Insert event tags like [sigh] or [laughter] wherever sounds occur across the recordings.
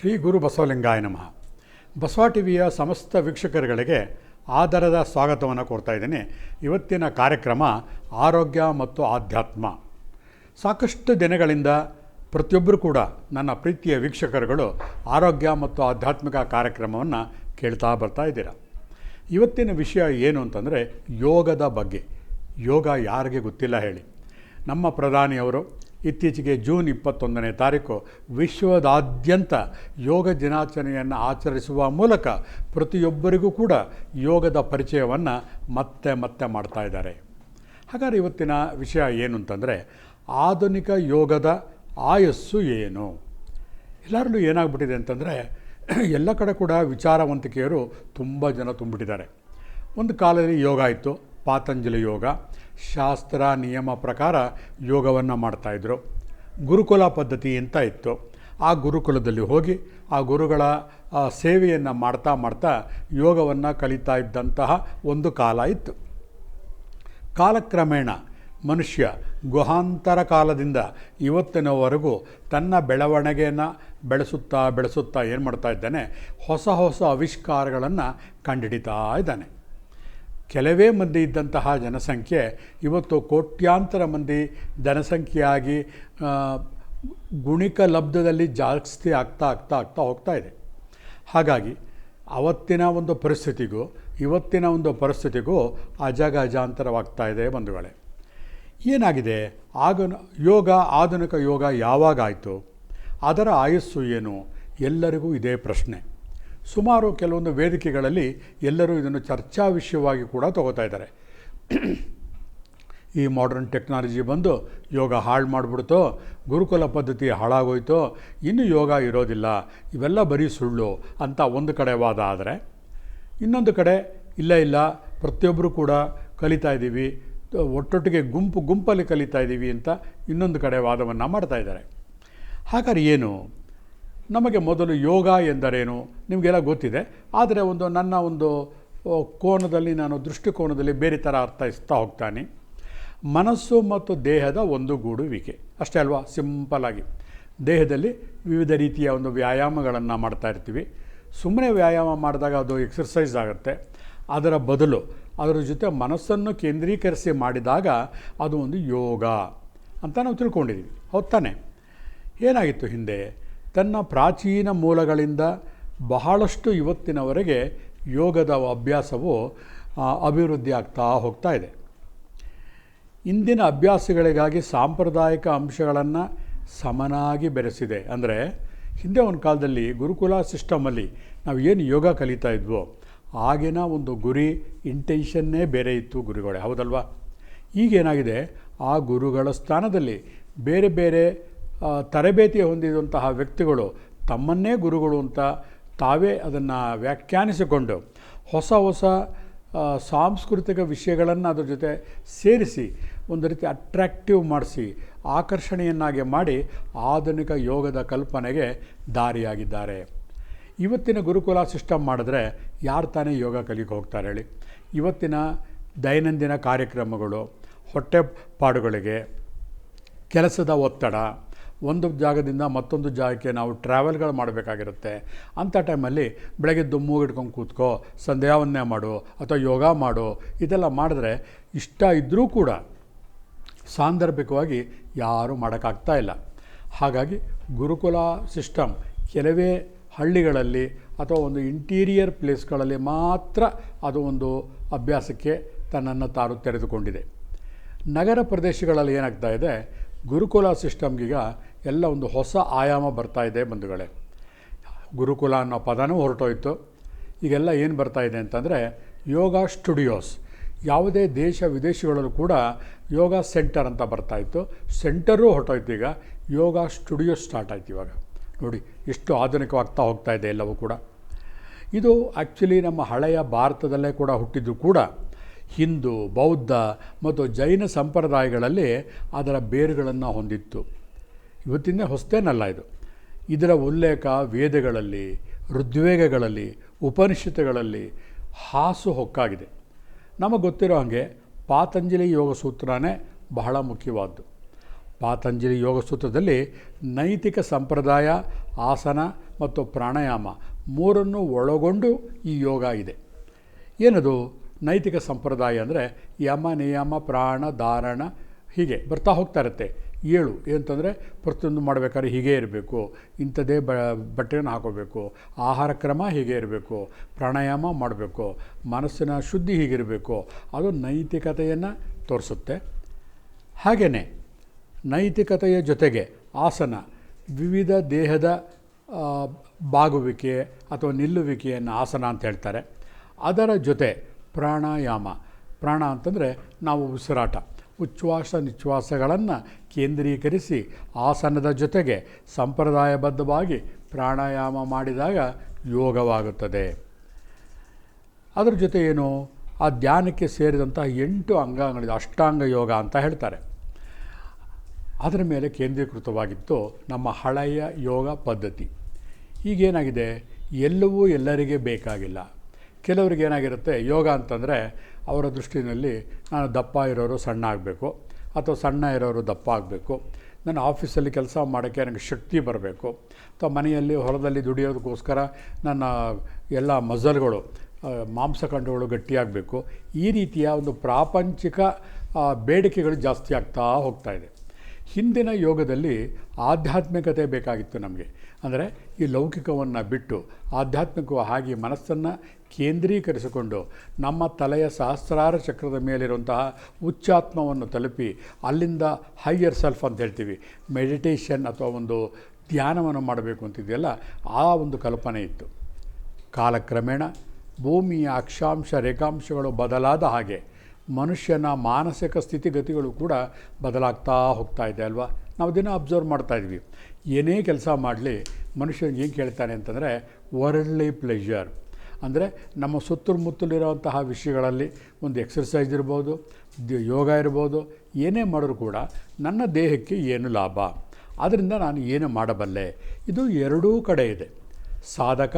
ಶ್ರೀ ಗುರು ಬಸವಲಿಂಗಾಯ ನಮಃ. ಬಸವ ಟಿವಿಯ ಸಮಸ್ತ ವೀಕ್ಷಕರುಗಳಿಗೆ ಆದರದ ಸ್ವಾಗತವನ್ನು ಕೊಡ್ತಾ ಇದ್ದೀನಿ. ಇವತ್ತಿನ ಕಾರ್ಯಕ್ರಮ ಆರೋಗ್ಯ ಮತ್ತು ಆಧ್ಯಾತ್ಮ. ಸಾಕಷ್ಟು ದಿನಗಳಿಂದ ಪ್ರತಿಯೊಬ್ಬರು ಕೂಡ ನನ್ನ ಪ್ರೀತಿಯ ವೀಕ್ಷಕರುಗಳು ಆರೋಗ್ಯ ಮತ್ತು ಆಧ್ಯಾತ್ಮಿಕ ಕಾರ್ಯಕ್ರಮವನ್ನು ಕೇಳ್ತಾ ಬರ್ತಾ ಇದ್ದೀರಾ? ಇವತ್ತಿನ ವಿಷಯ ಏನು ಅಂತಂದರೆ ಯೋಗದ ಬಗ್ಗೆ. ಯೋಗ ಯಾರಿಗೆ ಗೊತ್ತಿಲ್ಲ ಹೇಳಿ. ನಮ್ಮ ಪ್ರಧಾನಿಯವರು ಇತ್ತೀಚೆಗೆ ಜೂನ್ ಇಪ್ಪತ್ತೊಂದನೇ ತಾರೀಕು ವಿಶ್ವದಾದ್ಯಂತ ಯೋಗ ದಿನಾಚರಣೆಯನ್ನು ಆಚರಿಸುವ ಮೂಲಕ ಪ್ರತಿಯೊಬ್ಬರಿಗೂ ಕೂಡ ಯೋಗದ ಪರಿಚಯವನ್ನು ಮತ್ತೆ ಮತ್ತೆ ಮಾಡ್ತಾ ಇದ್ದಾರೆ. ಹಾಗಾದ್ರೆ ಇವತ್ತಿನ ವಿಷಯ ಏನು ಅಂತಂದರೆ ಆಧುನಿಕ ಯೋಗದ ಆಯಸ್ಸು ಏನು? ಎಲ್ಲರಲ್ಲೂ ಏನಾಗ್ಬಿಟ್ಟಿದೆ ಅಂತಂದರೆ [clears throat] ಎಲ್ಲ ಕಡೆ ಕೂಡ ವಿಚಾರವಂತಿಕೆಯರು ತುಂಬ ಜನ ತುಂಬಿಟ್ಟಿದ್ದಾರೆ. ಒಂದು ಕಾಲದಲ್ಲಿ ಯೋಗ ಇತ್ತು ಪಾತಂಜಲಿ ಯೋಗ, ಶಾಸ್ತ್ರ, ನಿಯಮ ಪ್ರಕಾರ ಯೋಗವನ್ನು ಮಾಡ್ತಾಯಿದ್ರು ಗುರುಕುಲ ಪದ್ಧತಿ ಅಂತ ಇತ್ತು? ಆ ಗುರುಕುಲದಲ್ಲಿ ಹೋಗಿ ಆ ಗುರುಗಳ ಸೇವೆಯನ್ನು ಮಾಡ್ತಾ ಮಾಡ್ತಾ ಯೋಗವನ್ನು ಕಲಿತಾ ಇದ್ದಂತಹ ಒಂದು ಕಾಲ ಇತ್ತು. ಕಾಲಕ್ರಮೇಣ ಮನುಷ್ಯ ಗುಹಾಂತರ ಕಾಲದಿಂದ ಇವತ್ತಿನವರೆಗೂ ತನ್ನ ಬೆಳವಣಿಗೆಯನ್ನು ಬೆಳೆಸುತ್ತಾ ಬೆಳೆಸುತ್ತಾ ಏನು ಮಾಡ್ತಾ ಇದ್ದಾನೆ? ಹೊಸ ಹೊಸ ಆವಿಷ್ಕಾರಗಳನ್ನು ಕಂಡುಹಿಡಿತಾ ಇದ್ದಾನೆ. ಕೆಲವೇ ಮಂದಿ ಇದ್ದಂತಹ ಜನಸಂಖ್ಯೆ ಇವತ್ತು ಕೋಟ್ಯಾಂತರ ಮಂದಿ ಜನಸಂಖ್ಯೆಯಾಗಿ ಗುಣಿಕ ಲಬ್ಧದಲ್ಲಿ ಜಾಸ್ತಿ ಆಗ್ತಾ ಆಗ್ತಾ ಆಗ್ತಾ ಹೋಗ್ತಾ ಇದೆ. ಹಾಗಾಗಿ ಅವತ್ತಿನ ಒಂದು ಪರಿಸ್ಥಿತಿಗೂ, ಇವತ್ತಿನ ಒಂದು ಪರಿಸ್ಥಿತಿಗೂ ಅಜಾಗ ಅಜಾಂತರವಾಗ್ತಾ ಇದೆ ಬಂಧುಗಳೇ. ಏನಾಗಿದೆ? ಆಗ ಯೋಗ, ಆಧುನಿಕ ಯೋಗ ಯಾವಾಗ ಆಯಿತು? ಅದರ ಆಯಸ್ಸು ಏನು? ಎಲ್ಲರಿಗೂ ಇದೇ ಪ್ರಶ್ನೆ. ಸುಮಾರು ಕೆಲವೊಂದು ವೇದಿಕೆಗಳಲ್ಲಿ ಎಲ್ಲರೂ ಇದನ್ನು ಚರ್ಚಾ ವಿಷಯವಾಗಿ ಕೂಡ ತಗೋತಾ ಇದ್ದಾರೆ. ಈ ಮಾಡರ್ನ್ ಟೆಕ್ನಾಲಜಿ ಬಂದು ಯೋಗ ಹಾಳು ಮಾಡಿಬಿಡ್ತೋ, ಗುರುಕುಲ ಪದ್ಧತಿ ಹಾಳಾಗೋಯ್ತೋ, ಇನ್ನು ಯೋಗ ಇರೋದಿಲ್ಲ, ಇವೆಲ್ಲ ಬರೀ ಸುಳ್ಳು ಅಂತ ಒಂದು ಕಡೆ ವಾದ ಆದರೆ, ಇನ್ನೊಂದು ಕಡೆ ಇಲ್ಲ ಇಲ್ಲ ಪ್ರತಿಯೊಬ್ಬರು ಕೂಡ ಕಲಿತಾ ಇದ್ದೀವಿ, ಒಟ್ಟೊಟ್ಟಿಗೆ ಗುಂಪು ಗುಂಪಲ್ಲಿ ಕಲಿತಾ ಇದ್ದೀವಿ ಅಂತ ಇನ್ನೊಂದು ಕಡೆ ವಾದವನ್ನು ಮಾಡ್ತಾ ಇದ್ದಾರೆ. ಹಾಗಾದ್ರೆ ಏನು? ನಮಗೆ ಮೊದಲು ಯೋಗ ಎಂದರೇನು? ನಿಮಗೆಲ್ಲ ಗೊತ್ತಿದೆ. ಆದರೆ ಒಂದು ನನ್ನ ಒಂದು ಕೋನದಲ್ಲಿ ನಾನು ದೃಷ್ಟಿಕೋನದಲ್ಲಿ ಬೇರೆ ಥರ ಅರ್ಥೈಸ್ತಾ ಹೋಗ್ತಾನೆ. ಮನಸ್ಸು ಮತ್ತು ದೇಹದ ಒಂದು ಗೂಡುವಿಕೆ. ಅಷ್ಟೇ ಅಲ್ವಾ? ಸಿಂಪಲಾಗಿ ದೇಹದಲ್ಲಿ ವಿವಿಧ ರೀತಿಯ ಒಂದು ವ್ಯಾಯಾಮಗಳನ್ನು ಮಾಡ್ತಾ ಇರ್ತೀವಿ. ಸುಮ್ಮನೆ ವ್ಯಾಯಾಮ ಮಾಡಿದಾಗ ಅದು ಎಕ್ಸರ್ಸೈಸ್ ಆಗುತ್ತೆ. ಅದರ ಬದಲು ಅದರ ಜೊತೆ ಮನಸ್ಸನ್ನು ಕೇಂದ್ರೀಕರಿಸಿ ಮಾಡಿದಾಗ ಅದು ಒಂದು ಯೋಗ ಅಂತ ನಾವು ತಿಳ್ಕೊಂಡಿದ್ದೀವಿ. ಹೌದು ಏನಾಗಿತ್ತು ಹಿಂದೆ? ತನ್ನ ಪ್ರಾಚೀನ ಮೂಲಗಳಿಂದ ಬಹಳಷ್ಟು ಇವತ್ತಿನವರೆಗೆ ಯೋಗದ ಅಭ್ಯಾಸವು ಅಭಿವೃದ್ಧಿ ಆಗ್ತಾ ಹೋಗ್ತಾ ಇದೆ. ಇಂದಿನ ಅಭ್ಯಾಸಗಳಿಗಾಗಿ ಸಾಂಪ್ರದಾಯಿಕ ಅಂಶಗಳನ್ನು ಸಮನಾಗಿ ಬೆರೆಸಿದೆ. ಅಂದರೆ ಹಿಂದೆ ಒಂದು ಕಾಲದಲ್ಲಿ ಗುರುಕುಲ ಸಿಸ್ಟಮಲ್ಲಿ ನಾವು ಏನು ಯೋಗ ಕಲಿತಾ ಇದ್ವೋ, ಆಗಿನ ಒಂದು ಗುರಿ ಇಂಟೆನ್ಷನ್ನೇ ಬೇರೆ ಇತ್ತು ಗುರುಗಳೇ. ಹೌದಲ್ವಾ? ಈಗೇನಾಗಿದೆ? ಆ ಗುರುಗಳ ಸ್ಥಾನದಲ್ಲಿ ಬೇರೆ ಬೇರೆ ತರಬೇತಿ ಹೊಂದಿದಂತಹ ವ್ಯಕ್ತಿಗಳು ತಮ್ಮನ್ನೇ ಗುರುಗಳು ಅಂತ ತಾವೇ ಅದನ್ನು ವ್ಯಾಖ್ಯಾನಿಸಿಕೊಂಡು ಹೊಸ ಹೊಸ ಸಾಂಸ್ಕೃತಿಕ ವಿಷಯಗಳನ್ನು ಅದರ ಜೊತೆ ಸೇರಿಸಿ, ಒಂದು ರೀತಿ ಅಟ್ರ್ಯಾಕ್ಟಿವ್ ಮಾಡಿಸಿ, ಆಕರ್ಷಣೆಯನ್ನಾಗಿ ಮಾಡಿ ಆಧುನಿಕ ಯೋಗದ ಕಲ್ಪನೆಗೆ ದಾರಿಯಾಗಿದ್ದಾರೆ. ಇವತ್ತಿನ ಗುರುಕುಲ ಸಿಸ್ಟಮ್ ಮಾಡಿದ್ರೆ ಯಾರು ತಾನೇ ಯೋಗ ಕಲಿಗೆ ಹೋಗ್ತಾರೆ ಹೇಳಿ. ಇವತ್ತಿನ ದೈನಂದಿನ ಕಾರ್ಯಕ್ರಮಗಳು, ಹೊಟ್ಟೆ ಪಾಡುಗಳಿಗೆ, ಕೆಲಸದ ಒತ್ತಡ ಒಂದು ಜಾಗದಿಂದ ಮತ್ತೊಂದು ಜಾಗಕ್ಕೆ ನಾವು ಟ್ರಾವೆಲ್ಗಳು ಮಾಡಬೇಕಾಗಿರುತ್ತೆ. ಅಂಥ ಟೈಮಲ್ಲಿ ಬೆಳಗ್ಗೆ ಮೂಗಿಡ್ಕೊಂಡು ಕೂತ್ಕೋ, ಸಂಧ್ಯಾವನ್ನೇ ಮಾಡು, ಅಥವಾ ಯೋಗ ಮಾಡು, ಇದೆಲ್ಲ ಮಾಡಿದ್ರೆ ಇಷ್ಟ ಇದ್ದರೂ ಕೂಡ ಸಾಂದರ್ಭಿಕವಾಗಿ ಯಾರೂ ಮಾಡೋಕ್ಕಾಗ್ತಾ ಇಲ್ಲ. ಹಾಗಾಗಿ ಗುರುಕುಲ ಸಿಸ್ಟಮ್ ಕೆಲವೇ ಹಳ್ಳಿಗಳಲ್ಲಿ ಅಥವಾ ಒಂದು ಇಂಟೀರಿಯರ್ ಪ್ಲೇಸ್ಗಳಲ್ಲಿ ಮಾತ್ರ ಅದು ಒಂದು ಅಭ್ಯಾಸಕ್ಕೆ ತನ್ನನ್ನು ತಾರು ತೆರೆದುಕೊಂಡಿದೆ. ನಗರ ಪ್ರದೇಶಗಳಲ್ಲಿ ಏನಾಗ್ತಾ ಇದೆ, ಗುರುಕುಲ ಸಿಸ್ಟಮ್ಗೀಗ ಎಲ್ಲ ಒಂದು ಹೊಸ ಆಯಾಮ ಬರ್ತಾ ಇದೆ ಬಂಧುಗಳೇ. ಗುರುಕುಲ ಅನ್ನೋ ಪದನೂ ಹೊರಟೋಯ್ತು. ಈಗೆಲ್ಲ ಏನು ಬರ್ತಾ ಇದೆ ಅಂತಂದರೆ ಯೋಗ ಸ್ಟುಡಿಯೋಸ್. ಯಾವುದೇ ದೇಶ ವಿದೇಶಗಳಲ್ಲೂ ಕೂಡ ಯೋಗ ಸೆಂಟರ್ ಅಂತ ಬರ್ತಾಯಿತ್ತು ಸೆಂಟರೂ ಹೊರಟೋಯ್ತು ಈಗ. ಯೋಗ ಸ್ಟುಡಿಯೋ ಸ್ಟಾರ್ಟ್ ಆಯ್ತು ಇವಾಗ. ನೋಡಿ ಎಷ್ಟು ಆಧುನಿಕವಾಗ್ತಾ ಹೋಗ್ತಾ ಇದೆ ಎಲ್ಲವೂ ಕೂಡ. ಇದು ಆ್ಯಕ್ಚುಲಿ ನಮ್ಮ ಹಳೆಯ ಭಾರತದಲ್ಲೇ ಕೂಡ ಹುಟ್ಟಿದ್ದು ಕೂಡ ಹಿಂದೂ, ಬೌದ್ಧ ಮತ್ತು ಜೈನ ಸಂಪ್ರದಾಯಗಳಲ್ಲಿ ಅದರ ಬೇರುಗಳನ್ನು ಹೊಂದಿತ್ತು. ಇವತ್ತಿನ ಹೊಸತೇನಲ್ಲ ಇದು. ಇದರ ಉಲ್ಲೇಖ ವೇದಗಳಲ್ಲಿ ಋದ್ವೇಗಗಳಲ್ಲಿ ಉಪನಿಷತ್ತುಗಳಲ್ಲಿ ಹಾಸು ಹೊಕ್ಕಾಗಿದೆ. ನಮಗೆ ಗೊತ್ತಿರೋ ಹಾಗೆ ಪಾತಂಜಲಿ ಯೋಗ ಸೂತ್ರನೇ ಬಹಳ ಮುಖ್ಯವಾದ್ದು. ಪಾತಂಜಲಿ ಯೋಗ ಸೂತ್ರದಲ್ಲಿ ನೈತಿಕ ಸಂಪ್ರದಾಯ, ಆಸನ ಮತ್ತು ಪ್ರಾಣಾಯಾಮ ಮೂರನ್ನು ಒಳಗೊಂಡು ಈ ಯೋಗ ಇದೆ. ಏನದು? ನೈತಿಕ ಸಂಪ್ರದಾಯ ಅಂದರೆ ಯಮ, ನಿಯಮ, ಪ್ರಾಣ, ಧಾರಣ ಹೀಗೆ ಬರ್ತಾ ಹೋಗ್ತಾ ಇರುತ್ತೆ. ಏಳು ಏನಂತಂದರೆ ಪ್ರತಿಯೊಂದು ಮಾಡಬೇಕಾದ್ರೆ ಹೀಗೆ ಇರಬೇಕು. ಇಂಥದ್ದೇ ಬ, ಬಟ್ಟೆಯನ್ನು ಹಾಕೋಬೇಕು. ಆಹಾರ ಕ್ರಮ ಹೀಗೆ ಇರಬೇಕು. ಪ್ರಾಣಾಯಾಮ ಮಾಡಬೇಕು. ಮನಸ್ಸಿನ ಶುದ್ಧಿ ಹೀಗಿರಬೇಕು. ಅದು ನೈತಿಕತೆಯನ್ನು ತೋರಿಸುತ್ತೆ. ಹಾಗೆಯೇ ನೈತಿಕತೆಯ ಜೊತೆಗೆ ಆಸನ, ವಿವಿಧ ದೇಹದ ಬಾಗುವಿಕೆ ಅಥವಾ ನಿಲ್ಲುವಿಕೆಯನ್ನು ಆಸನ ಅಂತ ಹೇಳ್ತಾರೆ. ಅದರ ಜೊತೆ ಪ್ರಾಣಾಯಾಮ. ಪ್ರಾಣ ಅಂತಂದರೆ ನಾವು ಉಸಿರಾಟ. ಉಚ್ಛ್ವಾಸ ನಿಶ್ವಾಸಗಳನ್ನು ಕೇಂದ್ರೀಕರಿಸಿ ಆಸನದ ಜೊತೆಗೆ ಸಂಪ್ರದಾಯಬದ್ಧವಾಗಿ ಪ್ರಾಣಾಯಾಮ ಮಾಡಿದಾಗ ಯೋಗವಾಗುತ್ತದೆ. ಅದರ ಜೊತೆ ಏನು? ಆ ಧ್ಯಾನಕ್ಕೆ ಸೇರಿದಂತಹ ಎಂಟು ಅಂಗಾಂಗಗಳಿದೆ. ಅಷ್ಟಾಂಗ ಯೋಗ ಅಂತ ಹೇಳ್ತಾರೆ. ಅದರ ಮೇಲೆ ಕೇಂದ್ರೀಕೃತವಾಗಿತ್ತು ನಮ್ಮ ಹಳೆಯ ಯೋಗ ಪದ್ಧತಿ. ಈಗೇನಾಗಿದೆ? ಎಲ್ಲವೂ ಎಲ್ಲರಿಗೆ ಬೇಕಾಗಿಲ್ಲ. ಕೆಲವರಿಗೆ ಏನಾಗಿರುತ್ತೆ? ಯೋಗ ಅಂತಂದರೆ ಅವರ ದೃಷ್ಟಿನಲ್ಲಿ ನಾನು ದಪ್ಪ ಇರೋರು ಸಣ್ಣ ಆಗಬೇಕು ಅಥವಾ ಸಣ್ಣ ಇರೋರು ದಪ್ಪ ಆಗಬೇಕು. ನನ್ನ ಆಫೀಸಲ್ಲಿ ಕೆಲಸ ಮಾಡೋಕ್ಕೆ ನನಗೆ ಶಕ್ತಿ ಬರಬೇಕು. ಅಥವಾ ಮನೆಯಲ್ಲಿ ಹೊಲದಲ್ಲಿ ದುಡಿಯೋದಕ್ಕೋಸ್ಕರ ನನ್ನ ಎಲ್ಲ ಮಜಲ್ಗಳು ಮಾಂಸ ಮಾಂಸಖಂಡಗಳು ಗಟ್ಟಿಯಾಗಬೇಕು. ಈ ರೀತಿಯ ಒಂದು ಪ್ರಾಪಂಚಿಕ ಬೇಡಿಕೆಗಳು ಜಾಸ್ತಿ ಆಗ್ತಾ ಹೋಗ್ತಾ ಇದೆ. ಹಿಂದಿನ ಯೋಗದಲ್ಲಿ ಆಧ್ಯಾತ್ಮಿಕತೆ ಬೇಕಾಗಿತ್ತು ನಮಗೆ. ಅಂದರೆ ಈ ಲೌಕಿಕವನ್ನು ಬಿಟ್ಟು ಆಧ್ಯಾತ್ಮಿಕವಾಗಿ ಮನಸ್ಸನ್ನು ಕೇಂದ್ರೀಕರಿಸಿಕೊಂಡು ನಮ್ಮ ತಲೆಯ ಸಹಸ್ರಾರ ಚಕ್ರದ ಮೇಲಿರುವಂತಹ ಉಚ್ಚಾತ್ಮವನ್ನು ತಲುಪಿ ಅಲ್ಲಿಂದ ಹೈಯರ್ ಸೆಲ್ಫ್ ಅಂತ ಹೇಳ್ತೀವಿ. ಮೆಡಿಟೇಷನ್ ಅಥವಾ ಒಂದು ಧ್ಯಾನವನ್ನು ಮಾಡಬೇಕು ಅಂತಿದೆಯಲ್ಲ ಆ ಒಂದು ಕಲ್ಪನೆ ಇತ್ತು. ಕಾಲಕ್ರಮೇಣ ಭೂಮಿಯ ಅಕ್ಷಾಂಶ ರೇಖಾಂಶಗಳು ಬದಲಾದ ಹಾಗೆ ಮನುಷ್ಯನ ಮಾನಸಿಕ ಸ್ಥಿತಿಗತಿಗಳು ಕೂಡ ಬದಲಾಗ್ತಾ ಹೋಗ್ತಾ ಇದೆ ಅಲ್ವಾ? ನಾವು ದಿನ ಅಬ್ಸರ್ವ್ ಮಾಡ್ತಾ ಇದ್ವಿ. ಏನೇ ಕೆಲಸ ಮಾಡಲಿ ಮನುಷ್ಯನಿಗೆ ಏನು ಕೇಳ್ತಾನೆ ಅಂತಂದರೆ ವರ್ಲ್ಡ್ಲಿ ಪ್ಲೆಷರ್ ಅಂದರೆ ನಮ್ಮ ಸುತ್ತಮುತ್ತಲಿರುವಂತಹ ವಿಷಯಗಳಲ್ಲಿ ಒಂದು ಎಕ್ಸರ್ಸೈಸ್ ಇರ್ಬೋದು ಯೋಗ ಇರ್ಬೋದು, ಏನೇ ಮಾಡಿದ್ರು ಕೂಡ ನನ್ನ ದೇಹಕ್ಕೆ ಏನು ಲಾಭ? ಅದರಿಂದ ನಾನು ಏನು ಮಾಡಬಲ್ಲೆ? ಇದು ಎರಡೂ ಕಡೆ ಇದೆ. ಸಾಧಕ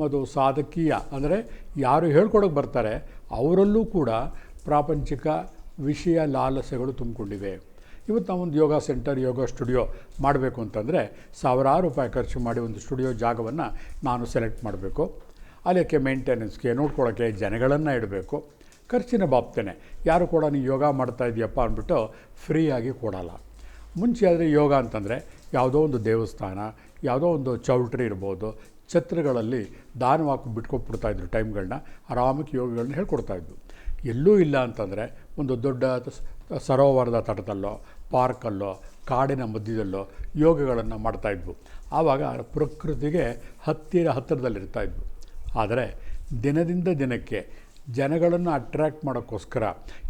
ಮತ್ತು ಸಾಧಕೀಯ ಅಂದರೆ ಯಾರು ಹೇಳ್ಕೊಡೋಕೆ ಬರ್ತಾರೆ, ಅವರಲ್ಲೂ ಕೂಡ ಪ್ರಾಪಂಚಿಕ ವಿಷಯ ಲಾಲಸೆಗಳು ತುಂಬಿಕೊಂಡಿವೆ. ಇವತ್ತು ನಾವೊಂದು ಯೋಗ ಸೆಂಟರ್, ಯೋಗ ಸ್ಟುಡಿಯೋ ಮಾಡಬೇಕು ಅಂತಂದರೆ ಸಾವಿರಾರು ರೂಪಾಯಿ ಖರ್ಚು ಮಾಡಿ ಒಂದು ಸ್ಟುಡಿಯೋ ಜಾಗವನ್ನು ನಾನು ಸೆಲೆಕ್ಟ್ ಮಾಡಬೇಕು. ಅದಕ್ಕೆ ಮೇಂಟೆನೆನ್ಸ್ಗೆ ನೋಡ್ಕೊಳ್ಳೋಕ್ಕೆ ಜನಗಳನ್ನು ಇಡಬೇಕು. ಖರ್ಚಿನ ಬಾಪ್ತೇನೆ. ಯಾರು ಕೂಡ ನೀವು ಯೋಗ ಮಾಡ್ತಾ ಇದೆಯಪ್ಪ ಅಂದ್ಬಿಟ್ಟು ಫ್ರೀಯಾಗಿ ಕೊಡೋಲ್ಲ. ಮುಂಚೆ ಆದರೆ ಯೋಗ ಅಂತಂದರೆ ಯಾವುದೋ ಒಂದು ದೇವಸ್ಥಾನ, ಯಾವುದೋ ಒಂದು ಚೌಲ್ಟ್ರಿ ಇರ್ಬೋದು, ಛತ್ರಗಳಲ್ಲಿ ದಾನವಾಕು ಬಿಟ್ಕೊಟ್ಬಿಡ್ತಾಯಿದ್ರು ಟೈಮ್ಗಳನ್ನ ಆರಾಮಕ್ಕೆ ಯೋಗಗಳನ್ನ ಹೇಳ್ಕೊಡ್ತಾಯಿದ್ರು ಎಲ್ಲೂ ಇಲ್ಲ ಅಂತಂದರೆ ಒಂದು ದೊಡ್ಡ ಸರೋವರದ ತಟದಲ್ಲೋ, ಪಾರ್ಕಲ್ಲೋ, ಕಾಡಿನ ಮಧ್ಯದಲ್ಲೋ ಯೋಗಗಳನ್ನು ಮಾಡ್ತಾಯಿದ್ವು ಆವಾಗ ಪ್ರಕೃತಿಗೆ ಹತ್ತಿರ ಹತ್ತಿರದಲ್ಲಿರ್ತಾಯಿದ್ವು ಆದರೆ ದಿನದಿಂದ ದಿನಕ್ಕೆ ಜನಗಳನ್ನು ಅಟ್ರ್ಯಾಕ್ಟ್ ಮಾಡೋಕ್ಕೋಸ್ಕರ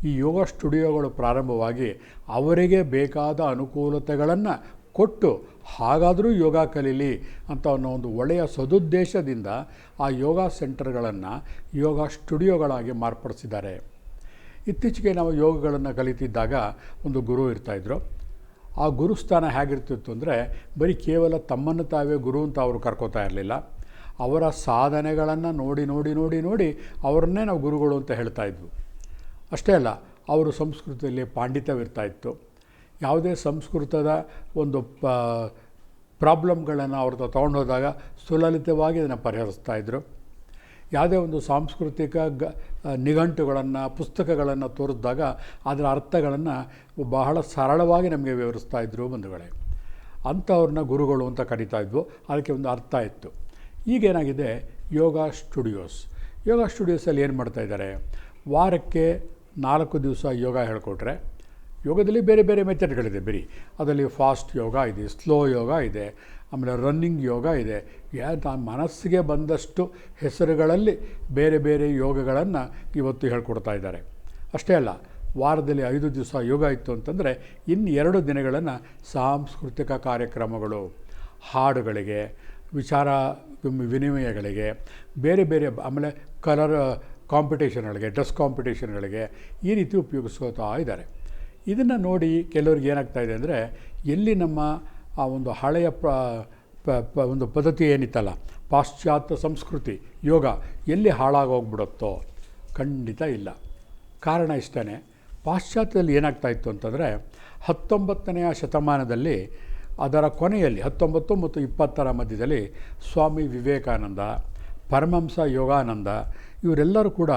ಈ ಯೋಗ ಸ್ಟುಡಿಯೋಗಳು ಪ್ರಾರಂಭವಾಗಿ ಅವರಿಗೆ ಬೇಕಾದ ಅನುಕೂಲತೆಗಳನ್ನು ಕೊಟ್ಟು ಹಾಗಾದರೂ ಯೋಗ ಕಲೀಲಿ ಅಂತ ಅನ್ನೋ ಒಂದು ಒಳ್ಳೆಯ ಸದುದ್ದೇಶದಿಂದ ಆ ಯೋಗ ಸೆಂಟರ್ಗಳನ್ನು ಯೋಗ ಸ್ಟುಡಿಯೋಗಳಾಗಿ ಮಾರ್ಪಡಿಸಿದ್ದಾರೆ. ಇತ್ತೀಚೆಗೆ ನಾವು ಯೋಗಗಳನ್ನು ಕಲಿತಿದ್ದಾಗ ಒಂದು ಗುರು ಇರ್ತಾಯಿದ್ರು ಆ ಗುರುಸ್ಥಾನ ಹೇಗಿರ್ತಿತ್ತು ಅಂದರೆ ಬರೀ ಕೇವಲ ತಮ್ಮನ್ನು ತಾವೇ ಗುರು ಅಂತ ಅವರು ಕರ್ಕೋತಾ ಇರಲಿಲ್ಲ. ಅವರ ಸಾಧನೆಗಳನ್ನು ನೋಡಿ ನೋಡಿ ನೋಡಿ ನೋಡಿ ಅವರನ್ನೇ ನಾವು ಗುರುಗಳು ಅಂತ ಹೇಳ್ತಾ ಇದ್ವು. ಅಷ್ಟೇ ಅಲ್ಲ, ಅವರು ಸಂಸ್ಕೃತದಲ್ಲಿ ಪಾಂಡಿತ್ಯವಿರ್ತಾ ಇತ್ತು. ಯಾವುದೇ ಸಂಸ್ಕೃತದ ಒಂದು ಪ ಪ್ರಾಬ್ಲಮ್ಗಳನ್ನು ಅವ್ರದ್ದು ತೊಗೊಂಡು ಹೋದಾಗ ಸುಲಲಿತವಾಗಿ ಅದನ್ನು ಪರಿಹರಿಸ್ತಾ ಇದ್ದರು ಯಾವುದೇ ಒಂದು ಸಾಂಸ್ಕೃತಿಕ ಗ ನಿಘಂಟುಗಳನ್ನು, ಪುಸ್ತಕಗಳನ್ನು ತೋರಿಸಿದಾಗ ಅದರ ಅರ್ಥಗಳನ್ನು ಬಹಳ ಸರಳವಾಗಿ ನಮಗೆ ವಿವರಿಸ್ತಾ ಇದ್ದರು ಬಂಧುಗಳೇ. ಅಂಥವ್ರನ್ನ ಗುರುಗಳು ಅಂತ ಕರಿತಾ ಇದ್ವು. ಅದಕ್ಕೆ ಒಂದು ಅರ್ಥ ಇತ್ತು. ಈಗೇನಾಗಿದೆ? ಯೋಗ ಸ್ಟುಡಿಯೋಸ್. ಯೋಗ ಸ್ಟುಡಿಯೋಸಲ್ಲಿ ಏನು ಮಾಡ್ತಾ ಇದ್ದಾರೆ? ವಾರಕ್ಕೆ ನಾಲ್ಕು ದಿವಸ ಯೋಗ ಹೇಳಿಕೊಟ್ರೆ, ಯೋಗದಲ್ಲಿ ಬೇರೆ ಬೇರೆ ಮೆಥಡ್ಗಳಿದೆ ಬರೀ ಅದರಲ್ಲಿ ಫಾಸ್ಟ್ ಯೋಗ ಇದೆ, ಸ್ಲೋ ಯೋಗ ಇದೆ, ಆಮೇಲೆ ರನ್ನಿಂಗ್ ಯೋಗ ಇದೆ. ಯಾ ಮನಸ್ಸಿಗೆ ಬಂದಷ್ಟು ಹೆಸರುಗಳಲ್ಲಿ ಬೇರೆ ಬೇರೆ ಯೋಗಗಳನ್ನು ಇವತ್ತು ಹೇಳ್ಕೊಡ್ತಾ ಇದ್ದಾರೆ. ಅಷ್ಟೇ ಅಲ್ಲ, ವಾರದಲ್ಲಿ ಐದು ದಿವಸ ಯೋಗ ಇತ್ತು ಅಂತಂದರೆ ಇನ್ನು ಎರಡು ದಿನಗಳನ್ನು ಸಾಂಸ್ಕೃತಿಕ ಕಾರ್ಯಕ್ರಮಗಳು. ಹಾಡುಗಳಿಗೆ, ವಿಚಾರ ವಿನಿಮಯಗಳಿಗೆ, ಬೇರೆ ಬೇರೆ ಆಮೇಲೆ ಕಲರ್ ಕಾಂಪಿಟೇಷನ್ಗಳಿಗೆ ಡ್ರೆಸ್ ಕಾಂಪಿಟೇಷನ್ಗಳಿಗೆ ಈ ರೀತಿ ಉಪಯೋಗಿಸ್ಕೋತಾ ಇದ್ದಾರೆ. ಇದನ್ನು ನೋಡಿ ಕೆಲವ್ರಿಗೆ ಏನಾಗ್ತಾ ಇದೆ ಅಂದರೆ, ಎಲ್ಲಿ ನಮ್ಮ, ಆ, ಒಂದು ಹಳೆಯ ಪ- ಒಂದು ಪದ್ಧತಿ ಏನಿತ್ತಲ್ಲ, ಪಾಶ್ಚಾತ್ಯ ಸಂಸ್ಕೃತಿ, ಯೋಗ, ಎಲ್ಲಿ ಹಾಳಾಗೋಗ್ಬಿಡುತ್ತೋ, ಖಂಡಿತ ಇಲ್ಲ. ಕಾರಣ ಇಷ್ಟೇ ಪಾಶ್ಚಾತ್ಯದಲ್ಲಿ ಏನಾಗ್ತಾ ಇತ್ತು ಅಂತಂದರೆ, ಹತ್ತೊಂಬತ್ತನೆಯ ಶತಮಾನದಲ್ಲಿ ಅದರ ಕೊನೆಯಲ್ಲಿ ಹತ್ತೊಂಬತ್ತು ಮತ್ತು ಇಪ್ಪತ್ತರ ಮಧ್ಯದಲ್ಲಿ ಸ್ವಾಮಿ ವಿವೇಕಾನಂದ, ಪರಮಹಂಸ ಯೋಗಾನಂದ ಇವರೆಲ್ಲರೂ ಕೂಡ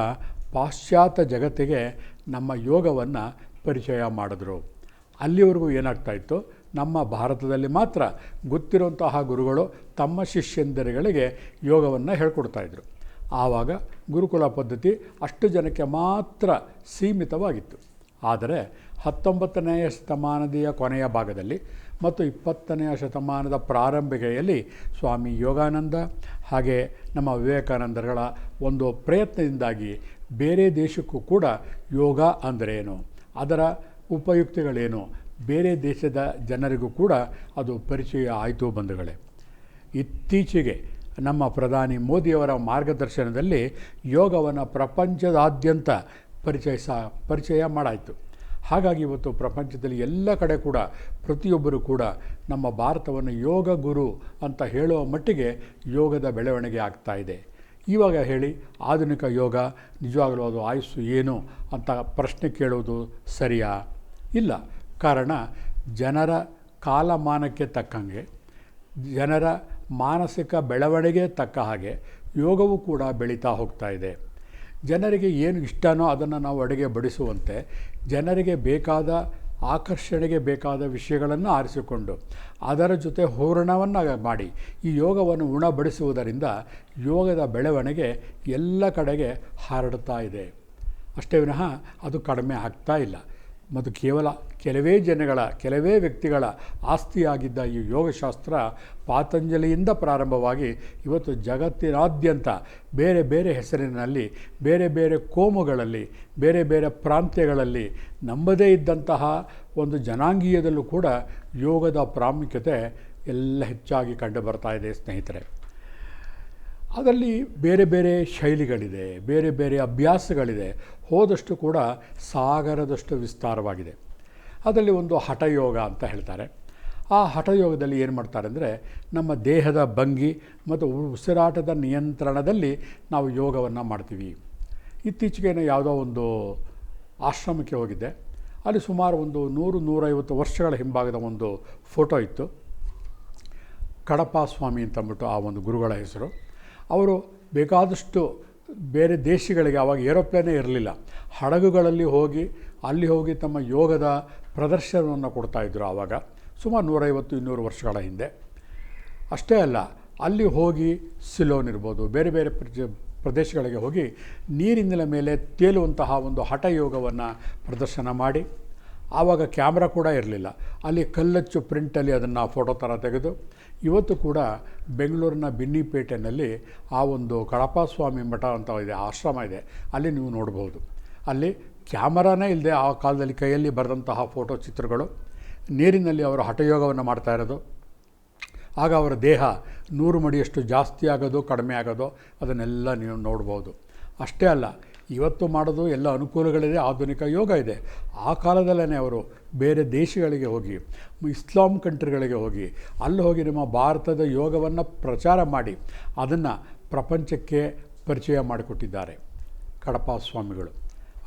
ಪಾಶ್ಚಾತ್ಯ ಜಗತ್ತಿಗೆ ನಮ್ಮ ಯೋಗವನ್ನು ಪರಿಚಯ ಮಾಡಿದ್ರು. ಅಲ್ಲಿವರೆಗೂ ಏನಾಗ್ತಾಯಿತ್ತು ನಮ್ಮ ಭಾರತದಲ್ಲಿ ಮಾತ್ರ ಗೊತ್ತಿರುವಂತಹ ಗುರುಗಳು ತಮ್ಮ ಶಿಷ್ಯಂದರಿಗಳಿಗೆ ಯೋಗವನ್ನು ಹೇಳ್ಕೊಡ್ತಾಯಿದ್ರು ಆವಾಗ ಗುರುಕುಲ ಪದ್ಧತಿ ಅಷ್ಟು ಜನಕ್ಕೆ ಮಾತ್ರ ಸೀಮಿತವಾಗಿತ್ತು. ಆದರೆ ಹತ್ತೊಂಬತ್ತನೆಯ ಶತಮಾನದಿಯ ಕೊನೆಯ ಭಾಗದಲ್ಲಿ ಮತ್ತು ಇಪ್ಪತ್ತನೆಯ ಶತಮಾನದ ಪ್ರಾರಂಭಿಕೆಯಲ್ಲಿ ಸ್ವಾಮಿ ಯೋಗಾನಂದ ಹಾಗೆ ನಮ್ಮ ವಿವೇಕಾನಂದರುಗಳ ಒಂದು ಪ್ರಯತ್ನದಿಂದಾಗಿ ಬೇರೆ ದೇಶಕ್ಕೂ ಕೂಡ ಯೋಗ ಅಂದರೇನು? ಅದರ ಉಪಯುಕ್ತಿಗಳೇನು? ಬೇರೆ ದೇಶದ ಜನರಿಗೂ ಕೂಡ ಅದು ಪರಿಚಯ ಆಯಿತು ಬಂಧುಗಳೇ. ಇತ್ತೀಚೆಗೆ ನಮ್ಮ ಪ್ರಧಾನಿ ಮೋದಿಯವರ ಮಾರ್ಗದರ್ಶನದಲ್ಲಿ ಯೋಗವನ್ನು ಪ್ರಪಂಚದಾದ್ಯಂತ ಪರಿಚಯಿಸ, ಪರಿಚಯ ಮಾಡಾಯಿತು. ಹಾಗಾಗಿ ಇವತ್ತು ಪ್ರಪಂಚದಲ್ಲಿ ಎಲ್ಲ ಕಡೆ ಕೂಡ ಪ್ರತಿಯೊಬ್ಬರು ಕೂಡ ನಮ್ಮ ಭಾರತವನ್ನು ಯೋಗ ಗುರು ಅಂತ ಹೇಳುವ ಮಟ್ಟಿಗೆ ಯೋಗದ ಬೆಳವಣಿಗೆ ಆಗ್ತಾ ಇದೆ. ಇವಾಗ ಹೇಳಿ, ಆಧುನಿಕ ಯೋಗ ನಿಜವಾಗಲೂ ಅದು ಆಯುಸ್ಸು ಏನು ಅಂತ ಪ್ರಶ್ನೆ ಕೇಳುವುದು ಸರಿಯಾ? ಇಲ್ಲ. ಕಾರಣ, ಜನರ ಕಾಲಮಾನಕ್ಕೆ ತಕ್ಕಂಗೆ, ಜನರ ಮಾನಸಿಕ ಬೆಳವಣಿಗೆ ತಕ್ಕ ಹಾಗೆ ಯೋಗವು ಕೂಡ ಬೆಳೀತಾ ಹೋಗ್ತಾ ಇದೆ. ಜನರಿಗೆ ಏನು ಇಷ್ಟನೋ ಅದನ್ನು ನಾವು ಅಡುಗೆ ಬಡಿಸುವಂತೆ ಜನರಿಗೆ ಬೇಕಾದ, ಆಕರ್ಷಣೆಗೆ ಬೇಕಾದ ವಿಷಯಗಳನ್ನು ಆರಿಸಿಕೊಂಡು ಅದರ ಜೊತೆ ಹೂರಣವನ್ನು ಮಾಡಿ ಈ ಯೋಗವನ್ನು ಉಣಬಡಿಸುವುದರಿಂದ ಯೋಗದ ಬೆಳವಣಿಗೆ ಎಲ್ಲ ಕಡೆಗೆ ಹರಡ್ತಾ ಇದೆ. ಅಷ್ಟೇ ವಿನಃ ಅದು ಕಡಿಮೆ ಆಗ್ತಾ ಇಲ್ಲ. ಮತ್ತು ಕೇವಲ ಕೆಲವೇ ಜನಗಳ, ಕೆಲವೇ ವ್ಯಕ್ತಿಗಳ ಆಸ್ತಿಯಾಗಿದ್ದ ಈ ಯೋಗಶಾಸ್ತ್ರ ಪಾತಂಜಲಿಯಿಂದ ಪ್ರಾರಂಭವಾಗಿ ಇವತ್ತು ಜಗತ್ತಿನಾದ್ಯಂತ ಬೇರೆ ಬೇರೆ ಹೆಸರಿನಲ್ಲಿ, ಬೇರೆ ಬೇರೆ ಕೋಮುಗಳಲ್ಲಿ, ಬೇರೆ ಬೇರೆ ಪ್ರಾಂತ್ಯಗಳಲ್ಲಿ ನಂಬದೇ ಇದ್ದಂತಹ ಒಂದು ಜನಾಂಗೀಯದಲ್ಲೂ ಕೂಡ ಯೋಗದ ಪ್ರಾಮುಖ್ಯತೆ ಎಲ್ಲ ಹೆಚ್ಚಾಗಿ ಕಂಡು ಬರ್ತಾ ಇದೆ ಸ್ನೇಹಿತರೆ. ಅದರಲ್ಲಿ ಬೇರೆ ಬೇರೆ ಶೈಲಿಗಳಿದೆ, ಬೇರೆ ಬೇರೆ ಅಭ್ಯಾಸಗಳಿದೆ. ಹೋದಷ್ಟು ಕೂಡ ಸಾಗರದಷ್ಟು ವಿಸ್ತಾರವಾಗಿದೆ. ಅದರಲ್ಲಿ ಒಂದು ಹಠಯೋಗ ಅಂತ ಹೇಳ್ತಾರೆ. ಆ ಹಠಯೋಗದಲ್ಲಿ ಏನು ಮಾಡ್ತಾರೆ ಅಂದರೆ ನಮ್ಮ ದೇಹದ ಭಂಗಿ ಮತ್ತು ಉಸಿರಾಟದ ನಿಯಂತ್ರಣದಲ್ಲಿ ನಾವು ಯೋಗವನ್ನು ಮಾಡ್ತೀವಿ. ಇತ್ತೀಚೆಗೆ ಯಾವುದೋ ಒಂದು ಆಶ್ರಮಕ್ಕೆ ಹೋಗಿದ್ದೆ. ಅಲ್ಲಿ ಸುಮಾರು ಒಂದು ನೂರು, ನೂರೈವತ್ತು ವರ್ಷಗಳ ಹಿಂಭಾಗದ ಒಂದು ಫೋಟೋ ಇತ್ತು. ಕಡಪಾ ಸ್ವಾಮಿ ಅಂತಂದ್ಬಿಟ್ಟು ಆ ಒಂದು ಗುರುಗಳ ಹೆಸರು. ಅವರು ಬೇಕಾದಷ್ಟು ಬೇರೆ ದೇಶಗಳಿಗೆ ಆವಾಗ ಏರೋಪ್ಲೇನೇ ಇರಲಿಲ್ಲ. ಹಡಗುಗಳಲ್ಲಿ ಹೋಗಿ, ಅಲ್ಲಿ ಹೋಗಿ ತಮ್ಮ ಯೋಗದ ಪ್ರದರ್ಶನವನ್ನು ಕೊಡ್ತಾಯಿದ್ರು ಆವಾಗ. ಸುಮಾರು ನೂರೈವತ್ತು, ಇನ್ನೂರು ವರ್ಷಗಳ ಹಿಂದೆ. ಅಷ್ಟೇ ಅಲ್ಲ, ಅಲ್ಲಿ ಹೋಗಿ ಸಿಲೋನ್ ಇರ್ಬೋದು, ಬೇರೆ ಬೇರೆ ಪ್ರದೇಶಗಳಿಗೆ ಹೋಗಿ ನೀರಿನ ಮೇಲೆ ತೇಲುವಂತಹ ಒಂದು ಹಠಯೋಗವನ್ನು ಪ್ರದರ್ಶನ ಮಾಡಿ. ಆವಾಗ ಕ್ಯಾಮ್ರಾ ಕೂಡ ಇರಲಿಲ್ಲ. ಅಲ್ಲಿ ಕಲ್ಲಚ್ಚು ಪ್ರಿಂಟಲ್ಲಿ ಅದನ್ನು ಫೋಟೋ ಥರ ತೆಗೆದು ಇವತ್ತು ಕೂಡ ಬೆಂಗಳೂರಿನ ಬಿನ್ನಿಪೇಟೆನಲ್ಲಿ ಆ ಒಂದು ಕಳಪಸ್ವಾಮಿ ಮಠ ಅಂತ ಇದೆ, ಆಶ್ರಮ ಇದೆ. ಅಲ್ಲಿ ನೀವು ನೋಡ್ಬೋದು. ಅಲ್ಲಿ ಕ್ಯಾಮರಾನೇ ಇಲ್ಲದೆ ಆ ಕಾಲದಲ್ಲಿ ಕೈಯಲ್ಲಿ ಬರೆದಂತಹ ಫೋಟೋ ಚಿತ್ರಗಳು, ನೀರಿನಲ್ಲಿ ಅವರು ಹಠಯೋಗವನ್ನು ಮಾಡ್ತಾ ಇರೋದು. ಆಗ ಅವರ ದೇಹ ನೂರು ಮಡಿಯಷ್ಟು ಜಾಸ್ತಿ ಆಗೋದು ಕಡಿಮೆ ಆಗೋದು ಅದನ್ನೆಲ್ಲ ನೀವು ನೋಡ್ಬೋದು. ಅಷ್ಟೇ ಅಲ್ಲ ಇವತ್ತು ಮಾಡೋದು ಎಲ್ಲ ಅನುಕೂಲಗಳಿದೆ ಆಧುನಿಕ ಯೋಗ ಇದೆ. ಆ ಕಾಲದಲ್ಲೇ ಅವರು ಬೇರೆ ದೇಶಗಳಿಗೆ ಹೋಗಿ, ಇಸ್ಲಾಂ ಕಂಟ್ರಿಗಳಿಗೆ ಹೋಗಿ, ಅಲ್ಲಿ ಹೋಗಿ ನಿಮ್ಮ ಭಾರತದ ಯೋಗವನ್ನು ಪ್ರಚಾರ ಮಾಡಿ, ಅದನ್ನು ಪ್ರಪಂಚಕ್ಕೆ ಪರಿಚಯ ಮಾಡಿಕೊಟ್ಟಿದ್ದಾರೆ. ಕಡಪ ಸ್ವಾಮಿಗಳು.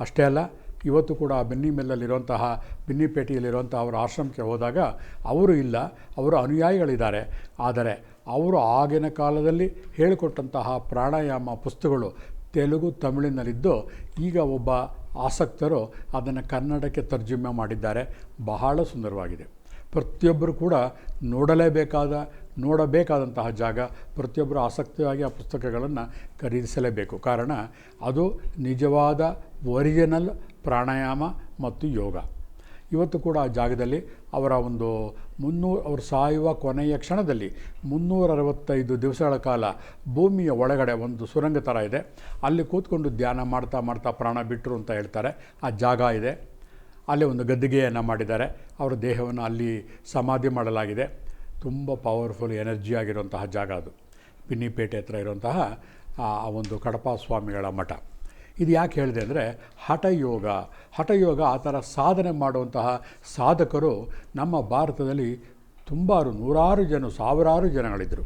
ಅಷ್ಟೇ ಅಲ್ಲ, ಇವತ್ತು ಕೂಡ ಬೆನ್ನಿ ಮೆಲ್ಲಲ್ಲಿರುವಂತಹ ಬೆನ್ನಿಪೇಟೆಯಲ್ಲಿರುವಂಥ ಅವರ ಆಶ್ರಮಕ್ಕೆ ಹೋದಾಗ ಅವರು ಇಲ್ಲ, ಅವರ ಅನುಯಾಯಿಗಳಿದ್ದಾರೆ. ಆದರೆ ಅವರು ಆಗಿನ ಕಾಲದಲ್ಲಿ ಹೇಳಿಕೊಟ್ಟಂತಹ ಪ್ರಾಣಾಯಾಮ ಪುಸ್ತಕಗಳು ತೆಲುಗು, ತಮಿಳಿನಲ್ಲಿದ್ದು ಈಗ ಒಬ್ಬ ಆಸಕ್ತರು ಅದನ್ನು ಕನ್ನಡಕ್ಕೆ ತರ್ಜುಮೆ ಮಾಡಿದ್ದಾರೆ. ಬಹಳ ಸುಂದರವಾಗಿದೆ. ಪ್ರತಿಯೊಬ್ಬರು ಕೂಡ ನೋಡಲೇಬೇಕಾದ, ನೋಡಬೇಕಾದಂತಹ ಜಾಗ, ಪ್ರತಿಯೊಬ್ಬರು ಆಸಕ್ತಿಯಾಗಿ ಆ ಪುಸ್ತಕಗಳನ್ನು ಖರೀದಿಸಲೇಬೇಕು. ಕಾರಣ ಅದು ನಿಜವಾದ ಒರಿಜಿನಲ್ ಪ್ರಾಣಾಯಾಮ ಮತ್ತು ಯೋಗ. ಇವತ್ತು ಕೂಡ ಆ ಜಾಗದಲ್ಲಿ ಅವರ ಒಂದು ಮುನ್ನೂರು, ಅವರು ಸಾಯುವ ಕೊನೆಯ ಕ್ಷಣದಲ್ಲಿ ಮುನ್ನೂರ ಅರವತ್ತೈದು ದಿವಸಗಳ ಕಾಲ ಭೂಮಿಯ ಒಳಗಡೆ ಒಂದು ಸುರಂಗ ಥರ ಇದೆ. ಅಲ್ಲಿ ಕೂತ್ಕೊಂಡು ಧ್ಯಾನ ಮಾಡ್ತಾ ಮಾಡ್ತಾ ಪ್ರಾಣ ಬಿಟ್ಟರು ಅಂತ ಹೇಳ್ತಾರೆ. ಆ ಜಾಗ ಇದೆ. ಅಲ್ಲಿ ಒಂದು ಗದ್ದಿಗೆಯನ್ನು ಮಾಡಿದ್ದಾರೆ. ಅವರ ದೇಹವನ್ನು ಅಲ್ಲಿ ಸಮಾಧಿ ಮಾಡಲಾಗಿದೆ. ತುಂಬ ಪವರ್ಫುಲ್ ಎನರ್ಜಿ ಆಗಿರುವಂತಹ ಜಾಗ ಅದು. ಪಿನ್ನಿಪೇಟೆ ಹತ್ರ ಇರುವಂತಹ ಆ ಒಂದು ಕಡಪ ಸ್ವಾಮಿಗಳ ಮಠ. ಇದು ಯಾಕೆ ಹೇಳಿದೆ ಅಂದರೆ ಹಠಯೋಗ. ಹಠಯೋಗ ಆ ಥರ ಸಾಧನೆ ಮಾಡುವಂತಹ ಸಾಧಕರು ನಮ್ಮ ಭಾರತದಲ್ಲಿ ತುಂಬಾರು ನೂರಾರು ಜನ, ಸಾವಿರಾರು ಜನಗಳಿದ್ದರು.